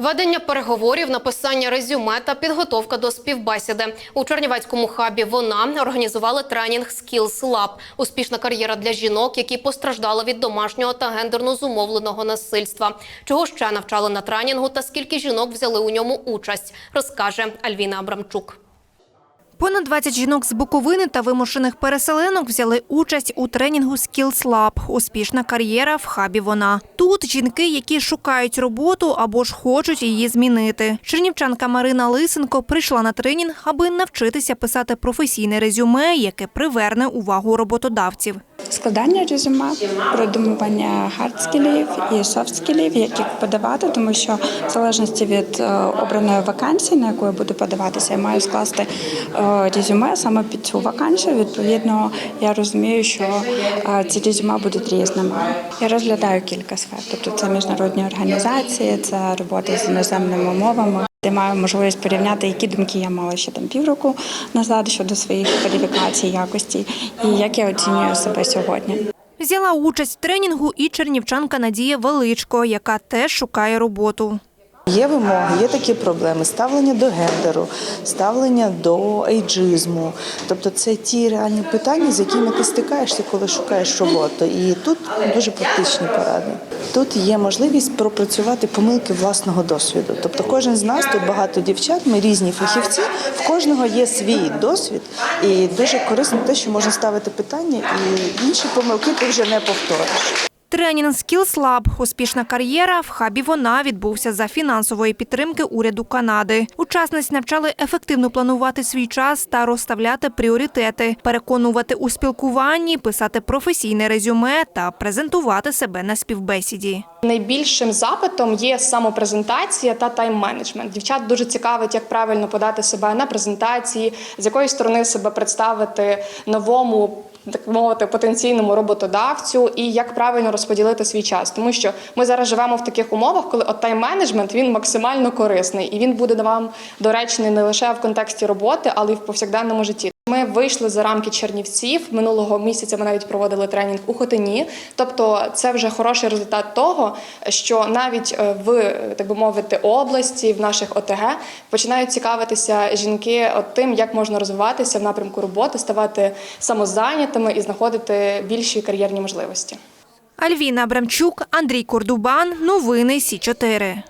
Ведення переговорів, написання резюме та підготовка до співбесіди у Чернівецькому хабі. Вона організували тренінг Skills Lab – успішна кар'єра для жінок, які постраждали від домашнього та гендерно зумовленого насильства. Чого ще навчали на тренінгу та скільки жінок взяли у ньому участь, розкаже Альвіна Абрамчук. Понад 20 жінок з Буковини та вимушених переселенок взяли участь у тренінгу Skills Lab «Успішна кар'єра в хабі вона». Тут жінки, які шукають роботу або ж хочуть її змінити. Чернівчанка Марина Лисенко прийшла на тренінг, аби навчитися писати професійне резюме, яке приверне увагу роботодавців. Складання резюме, продумування хардскілів і софтскілів, які подавати, тому що в залежності від е, обраної вакансії, на яку я буду подаватися, я маю скласти е, резюме саме під цю вакансію. Відповідно, я розумію, що е, ці резюме будуть різними. Я розглядаю кілька сфер, тобто це міжнародні організації, це робота з іноземними мовами. Я маю можливість порівняти, які думки я мала ще там півроку назад щодо своїх кваліфікацій, якості, і як я оцінюю себе сьогодні. Взяла участь в тренінгу і чернівчанка Надія Величко, яка теж шукає роботу. Є вимоги, є такі проблеми: ставлення до гендеру, ставлення до ейджизму. Тобто це ті реальні питання, з якими ти стикаєшся, коли шукаєш роботу. І тут дуже практичні поради. Тут є можливість пропрацювати помилки власного досвіду. Тобто, кожен з нас тут багато дівчат, ми різні фахівці, в кожного є свій досвід, і дуже корисно те, що можна ставити питання, і інші помилки ти вже не повториш. Тренінг Skills Lab «Успішна кар'єра» в хабі вона відбувся за фінансової підтримки уряду Канади. Учасниць навчали ефективно планувати свій час та розставляти пріоритети, переконувати у спілкуванні, писати професійне резюме та презентувати себе на співбесіді. Найбільшим запитом є самопрезентація та тайм-менеджмент. Дівчат дуже цікавить, як правильно подати себе на презентації, з якої сторони себе представити новому. Так мовити, потенційному роботодавцю і як правильно розподілити свій час, тому що ми зараз живемо в таких умовах, коли от тайм-менеджмент він максимально корисний і він буде вам доречний не лише в контексті роботи, але й в повсякденному житті. Ми вийшли за рамки Чернівців. Минулого місяця ми навіть проводили тренінг у Хотині. Тобто, це вже хороший результат того, що навіть е, в так би мовити області, в наших ОТГ починають цікавитися жінки от тим, як можна розвиватися в напрямку роботи, ставати самозайнятими і знаходити більші кар'єрні можливості. Альвіна Абрамчук, Андрій Кордубан. Новини Сі 4